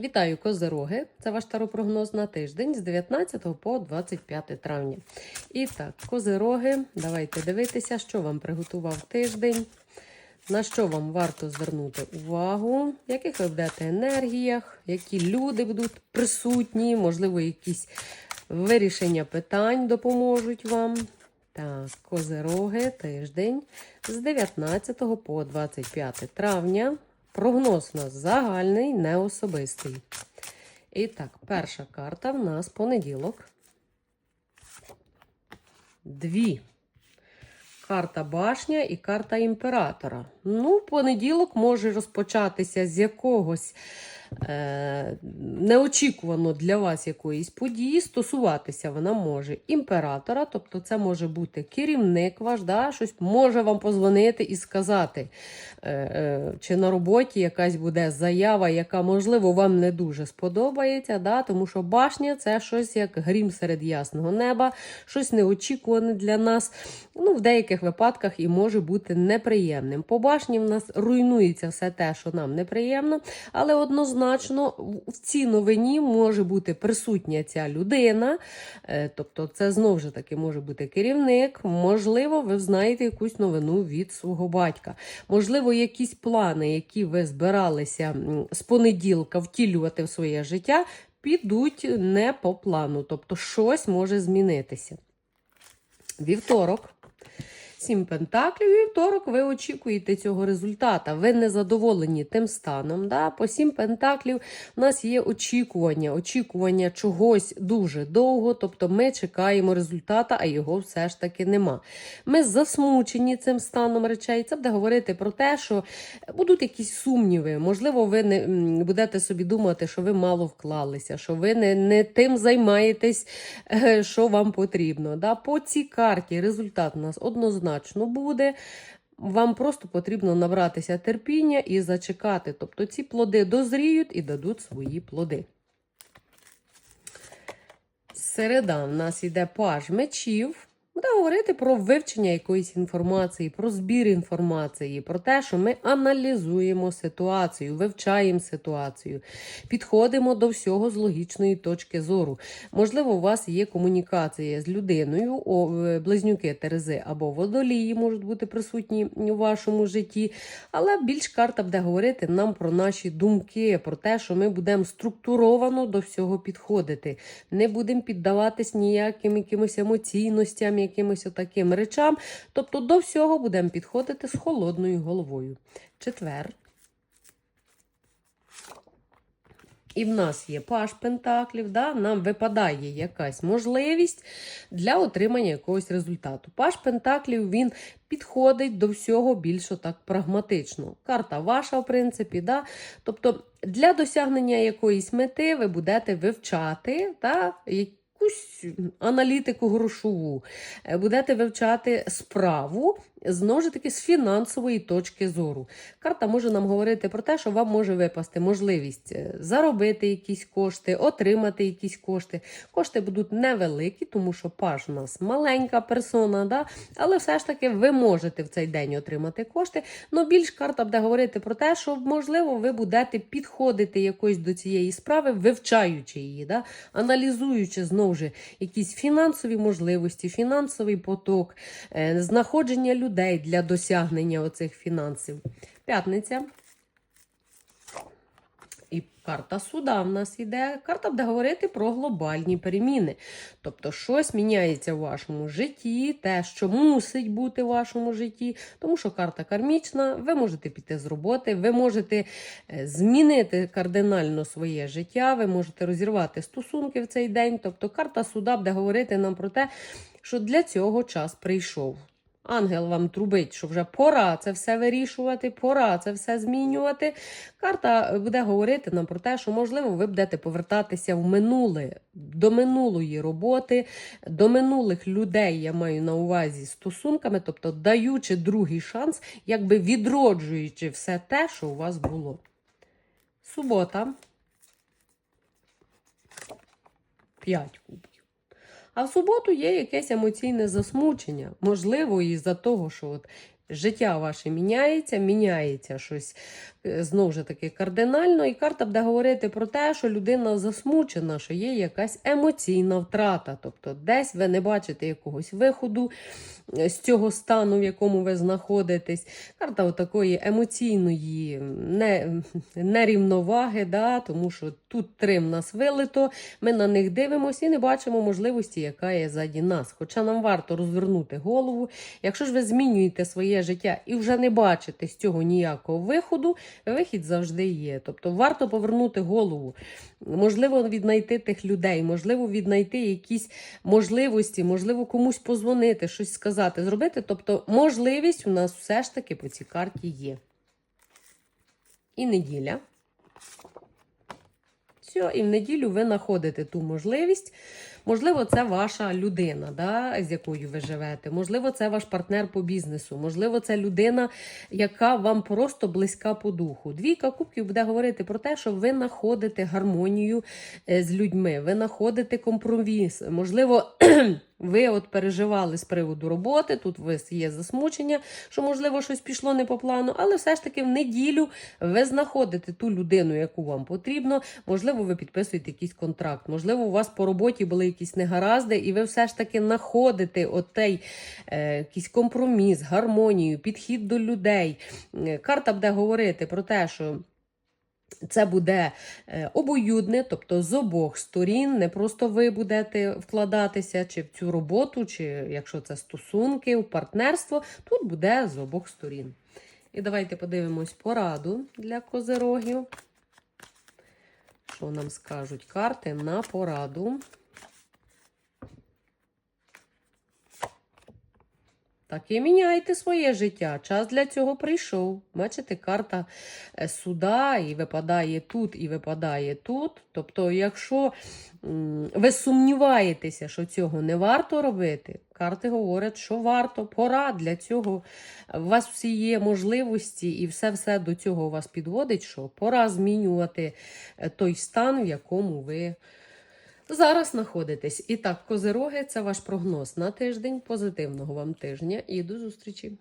Вітаю козероги! Це ваш таропрогноз на тиждень з 19 по 25 травня. І так, козероги, давайте дивитися, що вам приготував тиждень, на що вам варто звернути увагу, яких ви будете енергіях, які люди будуть присутні, можливо, якісь вирішення питань допоможуть вам. Так, козероги, тиждень з 19 по 25 травня. Прогноз у нас загальний, не особистий. І так, перша карта в нас понеділок. Дві. Карта башня і карта імператора. Ну, понеділок може розпочатися з якогось е, неочікувано для вас якоїсь події. Стосуватися вона може імператора, тобто це може бути керівник ваш, да, щось може вам позвонити і сказати, е, е, чи на роботі якась буде заява, яка, можливо, вам не дуже сподобається. Да, тому що башня це щось як грім серед ясного неба, щось неочікуване для нас. Ну, В деяких випадках і може бути неприємним. По башні в нас руйнується все те, що нам неприємно, але однозначно в цій новині може бути присутня ця людина. Е, Тобто, це знову ж таки може бути керівник. Можливо, ви знаєте якусь новину від свого батька. Можливо, якісь плани, які ви збиралися з понеділка втілювати в своє життя, підуть не по плану. Тобто, щось може змінитися. Вівторок. Сім пентаклів, і вівторок ви очікуєте цього результата. Ви не задоволені тим станом. Да? По сім пентаклів у нас є очікування, очікування чогось дуже довго, тобто ми чекаємо результата, а його все ж таки нема. Ми засмучені цим станом речей. Це буде говорити про те, що будуть якісь сумніви. Можливо, ви не будете собі думати, що ви мало вклалися, що ви не, не тим займаєтесь, е, що вам потрібно. Да? По цій карті результат у нас однозначно буде. Вам просто потрібно набратися терпіння і зачекати. Тобто ці плоди дозріють і дадуть свої плоди. Середа в нас йде паж мечів. Буде говорити про вивчення якоїсь інформації, про збір інформації, про те, що ми аналізуємо ситуацію, вивчаємо ситуацію, підходимо до всього з логічної точки зору. Можливо, у вас є комунікація з людиною, е, близнюки Терези або водолії можуть бути присутні у вашому житті, але більш карта буде говорити нам про наші думки, про те, що ми будемо структуровано до всього підходити, не будемо піддаватись ніяким якимось емоційностям, якимось таким речам. Тобто до всього будемо підходити з холодною головою. Четвер. І в нас є паш пентаклів, да? нам випадає якась можливість для отримання якогось результату. Паш пентаклів він підходить до всього більш так прагматично. Карта ваша, в принципі, да? тобто для досягнення якоїсь мети ви будете вивчати да? Якусь аналітику грошову, е, будете вивчати справу. Знову ж таки, з фінансової точки зору. Карта може нам говорити про те, що вам може випасти можливість е, заробити якісь кошти, отримати якісь кошти. Кошти будуть невеликі, тому що паш у нас маленька персона, да? але все ж таки ви можете в цей день отримати кошти. Ну, більш карта буде говорити про те, що, можливо, ви будете підходити якось до цієї справи, вивчаючи її, да? аналізуючи знову ж якісь фінансові можливості, фінансовий поток, е, знаходження людей людей для досягнення оцих фінансів. П'ятниця. І карта суда в нас йде. Карта буде говорити про глобальні переміни. Тобто, щось міняється в вашому житті, те, що мусить бути в вашому житті, тому що карта кармічна, ви можете піти з роботи, ви можете е, змінити кардинально своє життя, ви можете розірвати стосунки в цей день. Тобто, карта суда буде говорити нам про те, що для цього час прийшов. Ангел вам трубить, що вже пора це все вирішувати, пора це все змінювати. Карта буде говорити нам про те, що, можливо, ви будете повертатися в минуле, до минулої роботи, до минулих людей, я маю на увазі стосунками, тобто даючи другий шанс, якби відроджуючи все те, що у вас було. Субота. П'ять кубків. А в суботу є якесь емоційне засмучення. Можливо, із-за того, що от життя ваше міняється, міняється щось. Е, знову ж таки кардинально, і карта буде говорити про те, що людина засмучена, що є якась емоційна втрата. Тобто, десь ви не бачите якогось виходу е, з цього стану, в якому ви знаходитесь. Карта отакої емоційної не, нерівноваги, да, тому що тут три в нас вилито, ми на них дивимося і не бачимо можливості, яка є ззаді нас. Хоча нам варто розвернути голову. Якщо ж ви змінюєте своє життя і вже не бачите з цього ніякого виходу, вихід завжди є. Тобто варто повернути голову, можливо, віднайти тих людей, можливо, віднайти якісь можливості, можливо, комусь позвонити, щось сказати, зробити. Тобто, можливість у нас все ж таки по цій карті є. І неділя. Все, і в неділю ви знаходите ту можливість. Можливо, це ваша людина, да, з якою ви живете. Можливо, це ваш партнер по бізнесу. Можливо, це людина, яка вам просто близька по духу. Двійка кубків буде говорити про те, що ви знаходите гармонію е, з людьми, ви знаходите компроміс. Можливо, ви от переживали з приводу роботи, тут у вас є засмучення, що, можливо, щось пішло не по плану, але все ж таки в неділю ви знаходите ту людину, яку вам потрібно. Можливо, ви підписуєте якийсь контракт, можливо, у вас по роботі були негаразди, і ви все ж таки знаходите отей е, якийсь компроміс, гармонію, підхід до людей. Е, Карта буде говорити про те, що. Це буде е, обоюдне, тобто з обох сторін, не просто ви будете вкладатися чи в цю роботу, чи якщо це стосунки, в партнерство, тут буде з обох сторін. І давайте подивимось пораду для козерогів. Що нам скажуть карти на пораду? Так і міняйте своє життя. Час для цього прийшов. Бачите, карта е, суда і випадає тут, і випадає тут. Тобто, якщо ви сумніваєтеся, що цього не варто робити, карти говорять, що варто, пора для цього. У вас всі є можливості, і все-все до цього вас підводить, що пора змінювати е, той стан, в якому ви. Зараз знаходитесь. І так, козироги, це ваш прогноз на тиждень. Позитивного вам тижня і до зустрічі!